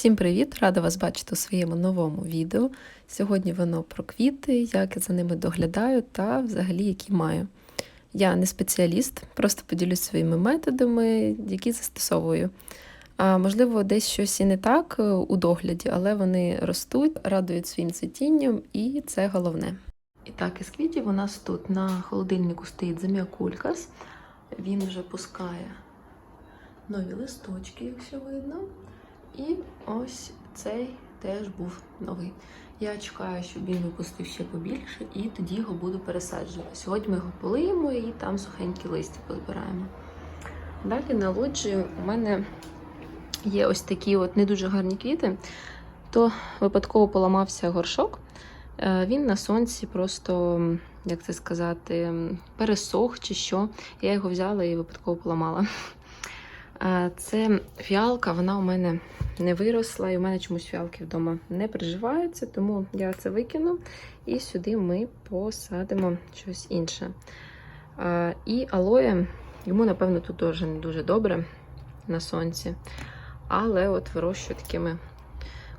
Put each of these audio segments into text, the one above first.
Всім привіт! Рада вас бачити у своєму новому відео. Сьогодні воно про квіти, як я за ними доглядаю та взагалі які маю. Я не спеціаліст, просто поділюсь своїми методами, які застосовую. А можливо, десь щось і не так е, у догляді, але вони ростуть, радують своїм цвітінням, і це головне. І так, із квітів у нас тут на холодильнику стоїть заміакулькас. Він вже пускає нові листочки, якщо видно. І ось цей теж був новий. Я чекаю, щоб він випустив ще побільше, і тоді його буду пересаджувати. Сьогодні ми його полиємо і там сухенькі листя позбираємо. Далі на лоджії у мене є ось такі от не дуже гарні квіти, то випадково поламався горшок. Е, Він на сонці просто, як це сказати, пересох чи що. Я його взяла і випадково поламала. Це фіалка, вона у мене не виросла, і у мене чомусь фіалки вдома не приживаються, тому я це викину і сюди ми посадимо щось інше. І алоє, йому, напевно, тут теж не дуже добре на сонці. Але от вирощую такими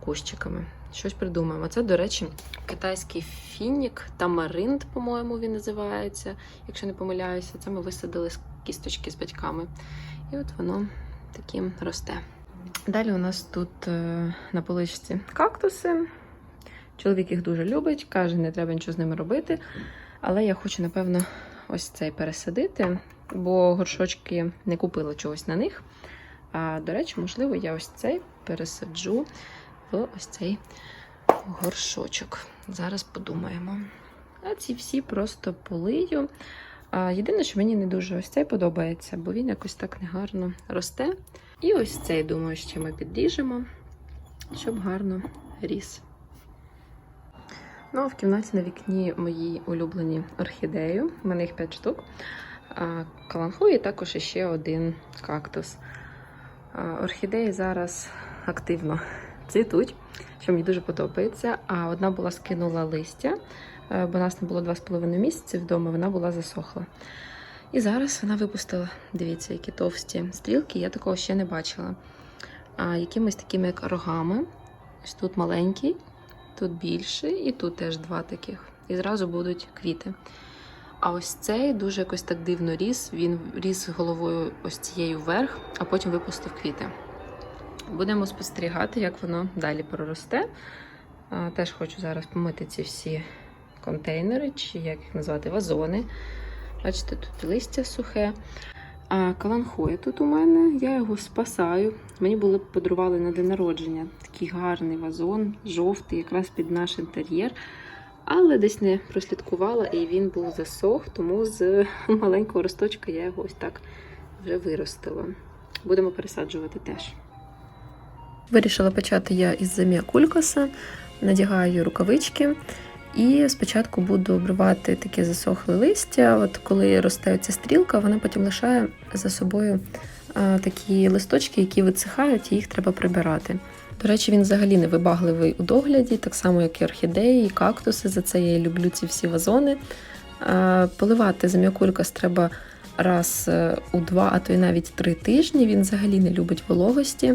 кущиками. Щось придумаємо. Це, до речі, китайський фінік, тамаринд, по-моєму, він називається, якщо не помиляюся. Це ми висадили з кісточки з батьками. І от воно таким росте. Далі у нас тут е, на поличці кактуси. Чоловік їх дуже любить, каже, не треба нічого з ними робити. Але я хочу, напевно, ось цей пересадити, бо горшочки не купила чогось на них. А, до речі, можливо, я ось цей пересаджу в ось цей горшочок. Зараз подумаємо. А ці всі просто полию. Єдине, що мені не дуже ось цей подобається, бо він якось так негарно росте. І ось цей, думаю, ще ми підріжемо, щоб гарно ріс. Ну, а в кімнаті на вікні мої улюблені орхідеї. У мене їх 5 штук. Каланху і також ще один кактус. Орхідеї зараз активно цвітуть, що мені дуже подобається. А одна була скинула листя, бо нас не було 2,5 місяці вдома, вона була засохла. І зараз вона випустила, дивіться, які товсті стрілки, я такого ще не бачила. А, Якимись такими як рогами. Ось тут маленький, тут більший, і тут теж два таких. І зразу будуть квіти. А ось цей дуже якось так дивно ріс. Він ріс головою ось цією вверх, а потім випустив квіти. Будемо спостерігати, як воно далі проросте. Теж хочу зараз помити ці всі контейнери, чи як їх назвати, вазони. Бачите, тут листя сухе. А каланхоя тут у мене, я його спасаю. Мені були подарували на день народження такий гарний вазон, жовтий, якраз під наш інтер'єр. Але десь не прослідкувала, і він був засох, тому з маленького росточка я його ось так вже виростила. Будемо пересаджувати теж. Вирішила почати я із замія кулькоса, надягаю рукавички. І спочатку буду обривати таке засохле листя. От коли росте ця стрілка, вона потім лишає за собою такі листочки, які висихають, і їх треба прибирати. До речі, він взагалі не вибагливий у догляді, так само, як і орхідеї, і кактуси. За це я і люблю ці всі вазони. Поливати зам'якулькас треба раз е, у два, а то й навіть три тижні. Він взагалі не любить вологості.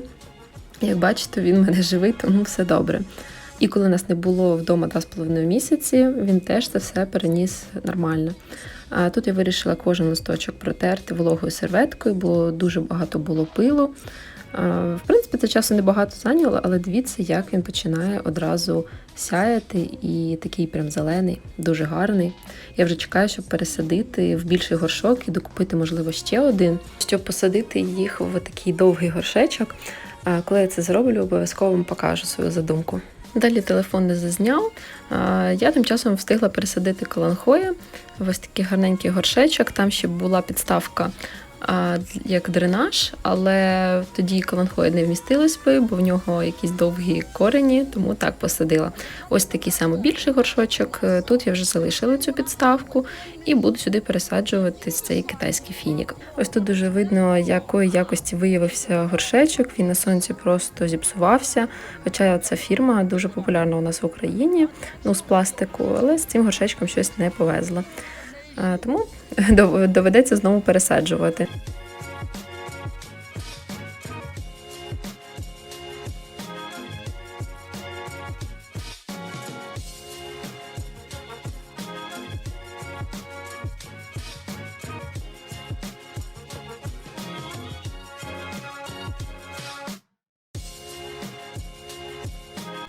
Як бачите, він в мене живий, тому все добре. І коли нас не було вдома 2,5 місяці, він теж це все переніс нормально. А тут я вирішила кожен листочок протерти вологою серветкою, бо дуже багато було пилу. В принципі, це часу небагато зайняло, але дивіться, як він починає одразу сяяти і такий прям зелений, дуже гарний. Я вже чекаю, щоб пересадити в більший горшок і докупити, можливо, ще один, щоб посадити їх в такий довгий горшечок. А Коли я це зроблю, обов'язково вам покажу свою задумку. Далі телефон не зазняв. Я тим часом встигла пересадити каланхоя в ось такий гарненький горшечок. Там ще була підставка як дренаж, але тоді каланхоя не вмістилось би, бо в нього якісь довгі корені, тому так посадила. Ось такий самий більший горшочок. Тут я вже залишила цю підставку і буду сюди пересаджувати цей китайський фінік. Ось тут дуже видно, якої якості виявився горшечок. Він на сонці просто зіпсувався. Хоча ця фірма дуже популярна у нас в Україні, ну з пластику, але з цим горшечком щось не повезло. Тому доведеться знову пересаджувати.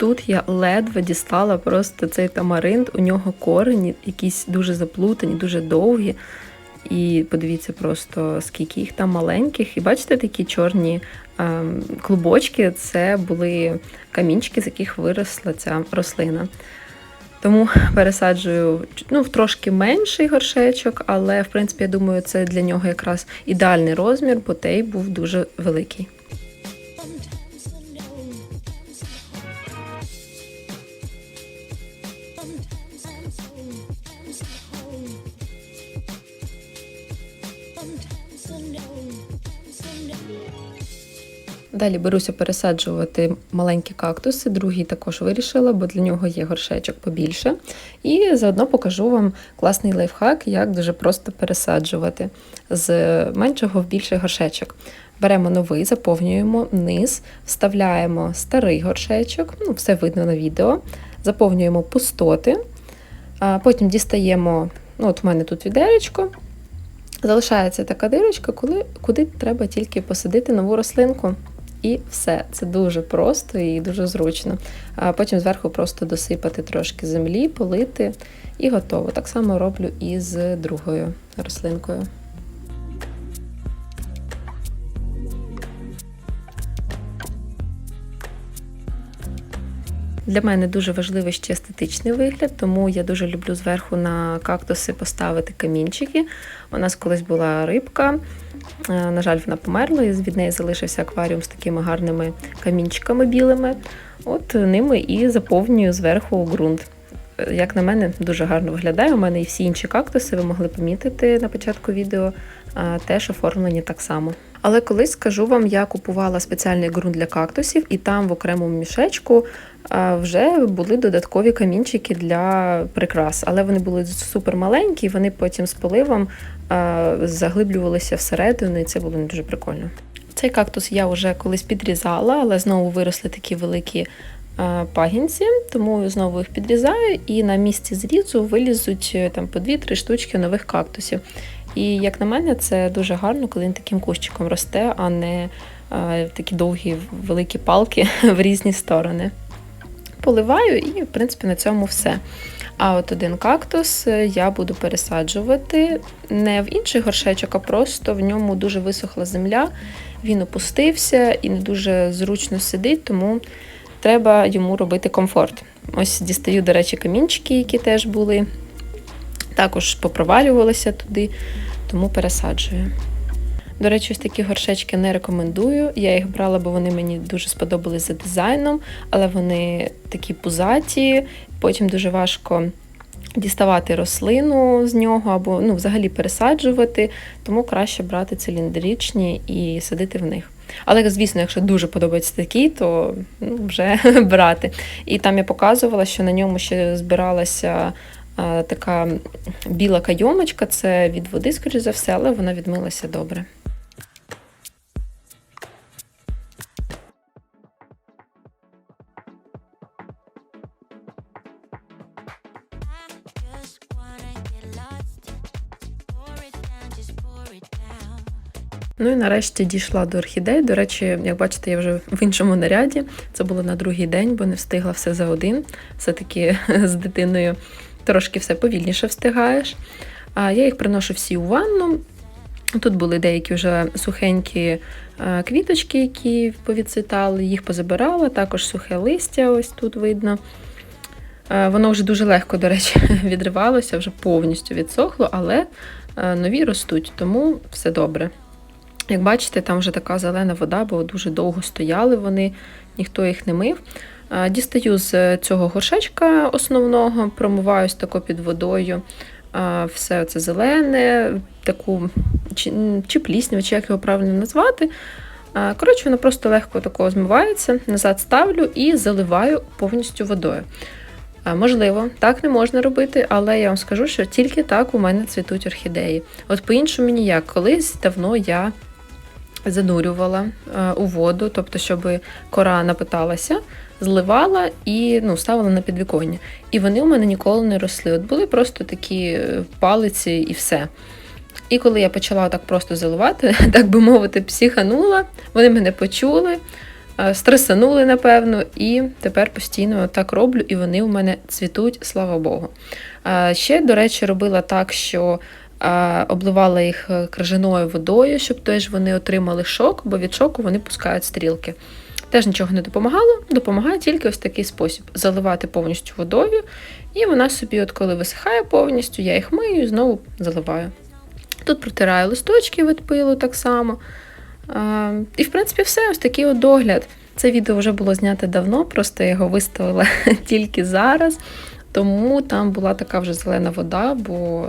Тут я ледве дістала просто цей тамаринт, у нього корені якісь дуже заплутані, дуже довгі. І подивіться просто, скільки їх там маленьких. І бачите, такі чорні ем, клубочки це були камінчики, з яких виросла ця рослина. Тому пересаджую ну, в трошки менший горшечок, але в принципі я думаю, це для нього якраз ідеальний розмір, бо той був дуже великий. Далі беруся пересаджувати маленькі кактуси. Другий також вирішила, бо для нього є горшечок побільше. І заодно покажу вам класний лайфхак, як дуже просто пересаджувати з меншого в більший горшечок. Беремо новий, заповнюємо низ, вставляємо старий горшечок, ну, все видно на відео, заповнюємо пустоти, потім дістаємо, ну от у мене тут відеречко, залишається така дирочка, коли, куди треба тільки посадити нову рослинку. І все. Це дуже просто і дуже зручно. А потім зверху просто досипати трошки землі, полити і готово. Так само роблю і з другою рослинкою. Для мене дуже важливий ще естетичний вигляд, тому я дуже люблю зверху на кактуси поставити камінчики. У нас колись була рибка, е, на жаль, вона померла, і від неї залишився акваріум з такими гарними камінчиками білими. От ними і заповнюю зверху ґрунт. Як на мене, дуже гарно виглядає. У мене і всі інші кактуси, ви могли помітити на початку відео, теж оформлені так само. Але колись скажу вам, я купувала спеціальний ґрунт для кактусів, і там в окремому мішечку вже були додаткові камінчики для прикрас. Але вони були супер маленькі, вони потім з поливом заглиблювалися всередину, і це було не дуже прикольно. Цей кактус я вже колись підрізала, але знову виросли такі великі пагінці, тому знову їх підрізаю, і на місці зрізу вилізуть е, там по 2-3 штучки нових кактусів. І як на мене, це дуже гарно, коли він таким кущиком росте, а не а, такі довгі великі палки в різні сторони. Поливаю і, в принципі, на цьому все. А от один кактус е, я буду пересаджувати не в інший горшечок, а просто в ньому дуже висохла земля, він опустився і не дуже зручно сидить, тому треба йому робити комфорт. Ось дістаю, до речі, камінчики, які теж були також попровалювалися туди, тому пересаджую. До речі, ось такі горшечки не рекомендую. Я їх брала, бо вони мені дуже сподобались за дизайном, але вони такі пузаті, потім дуже важко діставати рослину з нього або ну, взагалі пересаджувати, тому краще брати циліндричні і садити в них. Але, звісно, якщо дуже подобається такий, то ну, вже брати. І там я показувала, що на ньому ще збиралася така біла кайомочка, це від води, скоріш за все, але вона відмилася добре. Ну і нарешті дійшла до орхідей. До речі, як бачите, я вже в іншому наряді. Це було на другий день, бо не встигла все за один. Все-таки з дитиною трошки все повільніше встигаєш. А я їх приношу всі у ванну. Тут були деякі вже сухенькі квіточки, які повідцвітали, їх позабирала, також сухе листя, ось тут видно. Воно вже дуже легко, до речі, відривалося, вже повністю відсохло, але нові ростуть, тому все добре. Як бачите, там вже така зелена вода, бо дуже довго стояли вони, ніхто їх не мив. Дістаю з цього горшечка основного, промиваю тако під водою все це зелене, таку чи, чи плісню, чи як його правильно назвати. Коротше, воно просто легко такого змивається, назад ставлю і заливаю повністю водою. Можливо, так не можна робити, але я вам скажу, що тільки так у мене цвітуть орхідеї. От по-іншому ніяк. Колись давно я занурювала у воду, тобто, щоб кора напиталася зливала і ну, ставила на підвіконня. І вони у мене ніколи не росли. От були просто такі е, палиці і все. І коли я почала так просто заливати, так би мовити, психанула, вони мене почули. Е, Стресанули, напевно, і тепер постійно так роблю, і вони у мене цвітуть, слава Богу. Е, Ще, до речі, робила так, що е, обливала їх е, крижаною водою, щоб теж вони отримали шок, бо від шоку вони пускають стрілки. Теж нічого не допомагало, допомагає тільки ось такий спосіб: заливати повністю водою, і вона собі, от коли висихає повністю, я їх мию і знову заливаю. Тут протираю листочки від пилу так само. І, в принципі, все, ось такий от догляд. Це відео вже було знято давно, просто я його виставила тільки зараз. Тому там була така вже зелена вода, бо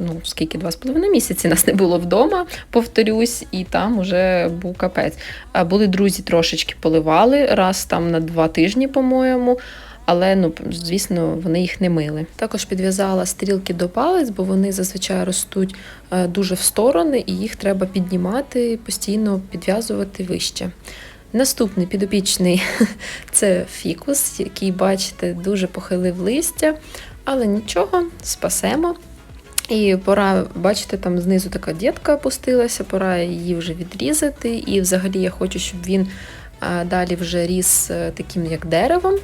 ну скільки два з половиною місяці нас не було вдома, повторюсь, і там вже був капець. А були друзі, трошечки поливали раз там на два тижні, по-моєму. Але ну звісно, вони їх не мили. Також підв'язала стрілки до палець, бо вони зазвичай ростуть е, дуже в сторони, і їх треба піднімати, постійно підв'язувати вище. Наступний підопічний це фікус, який, бачите, дуже похилив листя, але нічого, спасемо. І пора, бачите, там знизу така дітка опустилася, пора її вже відрізати. І взагалі я хочу, щоб він далі вже ріс е, таким як деревом,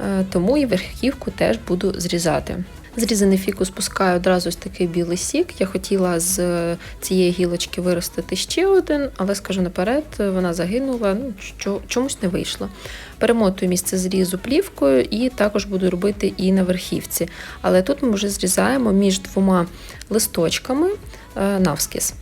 Е, тому і верхівку теж буду зрізати. Зрізаний фікус пускаю одразу ось такий білий сік. Я хотіла з цієї гілочки виростити ще один, але скажу наперед, вона загинула, ну чомусь не вийшло. Перемотую місце зрізу плівкою і також буду робити і на верхівці. Але тут ми вже зрізаємо між двома листочками е, навскіз.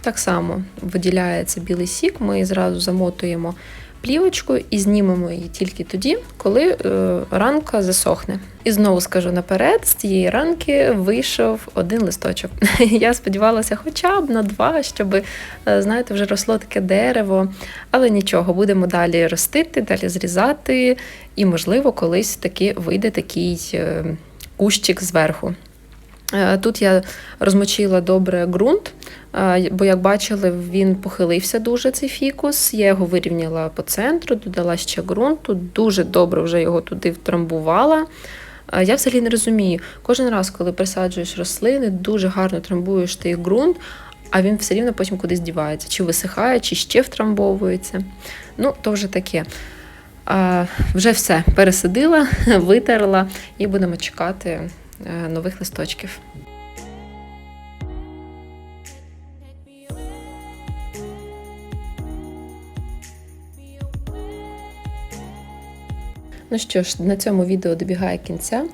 Так само виділяється білий сік, ми зразу замотуємо плівочку і знімемо її тільки тоді, коли е, ранка засохне. І знову скажу наперед, з цієї ранки вийшов один листочок. Я сподівалася, хоча б на два, щоб, е, знаєте, вже росло таке дерево. Але нічого, будемо далі ростити, далі зрізати, і, можливо, колись таки вийде такий е, кущик зверху. Е, Тут я розмочила добре ґрунт, е, бо, як бачили, він похилився дуже цей фікус. Я його вирівняла по центру, додала ще ґрунту, дуже добре вже його туди втрамбувала. Е, Я взагалі не розумію, кожен раз, коли присаджуєш рослини, дуже гарно трамбуєш той ґрунт, а він все рівно потім кудись дівається, чи висихає, чи ще втрамбовується. Ну, то вже таке. Вже все пересадила, витерла і будемо чекати нових листочків. Ну що ж, на цьому відео добігає кінця.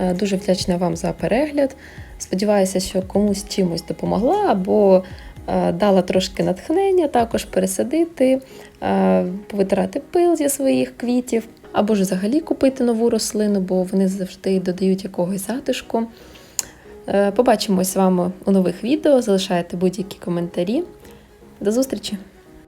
Е, Дуже вдячна вам за перегляд. Сподіваюся, що комусь чимось допомогла або е, дала трошки натхнення також пересадити, е, повитирати пил зі своїх квітів, або ж взагалі купити нову рослину, бо вони завжди додають якогось затишку. Е, Побачимось з вами у нових відео. Залишайте будь-які коментарі. До зустрічі!